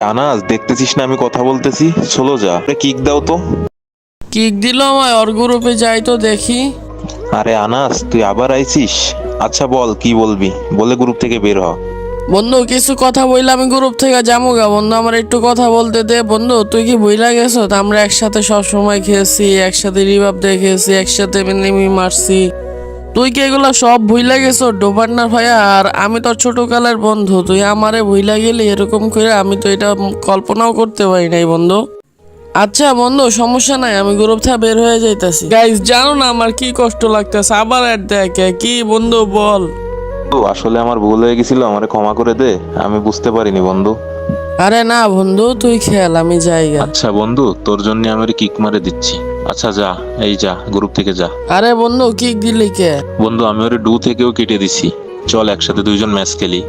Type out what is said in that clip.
আনাস দেখতেছিস না আমি কথা বলতেছি? চলো যা। কিক দাও তো। কিক দিল আমায় ওর গ্রুপে যাই তো দেখি। আরে আনাস তুই আবার আইছিস? আচ্ছা বল কি বলবি? বলে গ্রুপ থেকে বের হ। বন্ধু কিছু কথা বইলে আমি গ্রুপ থেকে যাব গা। বন্ধু আমার একটু কথা বলতে দে। বন্ধু তুই কি বইলা গেছো? আমরা একসাথে সব সময় খেয়েছি একসাথে রিভাব দেখেছি একসাথে মিনিমি মারছি। তুই কি এগুলা সব ভুইলা গেছো ডোবান্নার ভাইয়া? আর আমি তোর ছোট কালের বন্ধু তুই আমারে ভুইলা গেলি এরকম করে আমি তো এটা কল্পনাও করতে পারি নাই বন্ধু। আচ্ছা বন্ধু সমস্যা নাই আমি গ্রুপ থেকে বের হয়ে যাইতাছি। গাইস জানো না আমার কি কষ্ট লাগতেছে আবার অ্যাড দেখে কি বন্ধু বল। আসলে আমার ভুল হয়ে গেছিল আমারে ক্ষমা করে দে আমি বুঝতে পারিনি বন্ধু। আরে না বন্ধু তুই খেয়াল আমি যাই আচ্ছা বন্ধু তোর জন্য আমি কিক মারে দিচ্ছি। আচ্ছা যা এই যা গ্রুপ থেকে যা। আরে বন্ধু কি দিলি কে? বন্ধু আমি ওরে ডু থেকেও কেটে দিছি। চল একসাথে দুইজন ম্যাচ খেলি।